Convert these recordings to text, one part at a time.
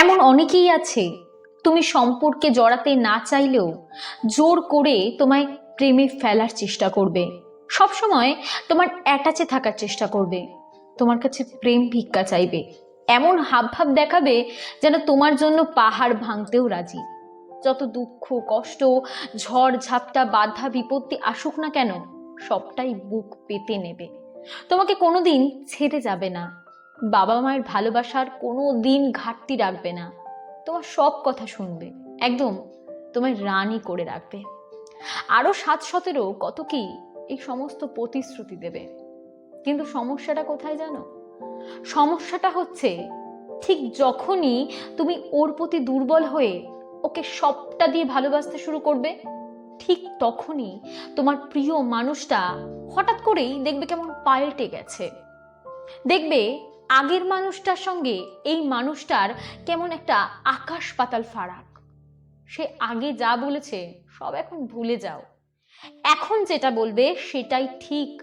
এমন অনেকেই আছে। তুমি সম্পর্কে জড়াতে না চাইলেও জোর করে তোমায় প্রেমে ফেলার চেষ্টা করবে। সবসময় তোমার অ্যাটাচে থাকার চেষ্টা করবে। তোমার কাছে প্রেম ভিক্ষা চাইবে। এমন হাবভাব দেখাবে যেন তোমার জন্য পাহাড় ভাঙতেও রাজি। যত দুঃখ, কষ্ট, ঝড়, ঝাপটা, বাধা, বিপত্তি আসুক না কেন, সবটাই বুক পেতে নেবে। তোমাকে কোনোদিন ছেড়ে যাবে না। বাবা মায়ের ভালোবাসার কোনো দিন ঘাটতি রাখবে না। তোমার সব কথা শুনবে। একদম তোমায় রানী করে রাখবে। আরও সাত সতেরো কত কি এই সমস্ত প্রতিশ্রুতি দেবে। কিন্তু সমস্যাটা কোথায় জানো? সমস্যাটা হচ্ছে ঠিক যখনই তুমি ওর প্রতি দুর্বল হয়ে ওকে সবটা দিয়ে ভালোবাসতে শুরু করবে, ঠিক তখনই তোমার প্রিয় মানুষটা হঠাৎ করেই দেখবে কেমন পাল্টে গেছে। দেখবে আগের মানুষটার সঙ্গে এই মানুষটার কেমন একটা আকাশ পাতাল ফারাক। সে আগে যা বলেছে, সব এখন ভুলে যাও। এখন যেটা বলবে, সেটাই ঠিক।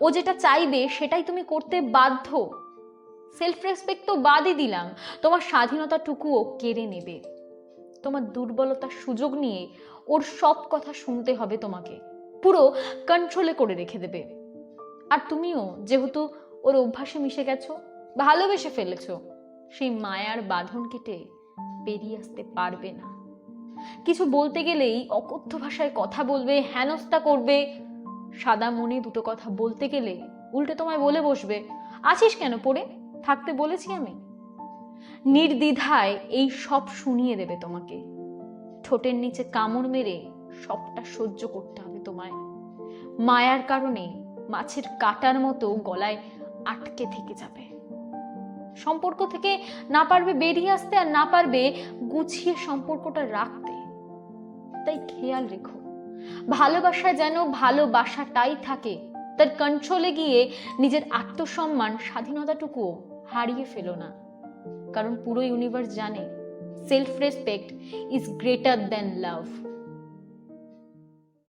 ও যেটা চাইবে, সেটাই তুমি করতে বাধ্য। সেলফ রেসপেক্ট তো বাদই দিলাম। তোমার স্বাধীনতাটুকুও কেড়ে নেবে। তোমার দুর্বলতার সুযোগ নিয়ে ওর সব কথা শুনতে হবে তোমাকে। পুরো কন্ট্রোলে করে রেখে দেবে। আর তুমিও, যেহেতু ওর অভ্যাসে মিশে গেছো? ভালোবেসে ফেলেছো? সেই মায়ার বাঁধন কেটে বেরিয়ে আসতে পারবে না। কিছু বলতে গেলেই অকথ্য ভাষায় কথা বলবে, হেনস্থা করবে। সাদা মনে দুটো কথা বলতে গেলে উল্টে তোমায় বলে বসবে। আছিস কেন পড়ে? থাকতে বলেছি আমি। নির্দ্বিধায় এই সব শুনিয়ে দেবে তোমাকে। ঠোঁটের নিচে কামড় মেরে সবটা সহ্য করতে হবে তোমায়। মায়ার কারণে মাছের কাটার মতো গলায় আটকে থেকে যাবে। সম্পর্ক থেকে না পারবে বেরিয়ে আসতে আর না পারবে গুছিয়ে সম্পর্কটা রাখতে। তাই খেয়াল রেখো ভালোবাসা যেন ভালোবাসাটাই থাকে, তার কন্ট্রোলে গিয়ে নিজের আত্মসম্মান, স্বাধীনতাটুকুও হারিয়ে ফেলো না। কারণ পুরো ইউনিভার্স জানে self respect is greater than love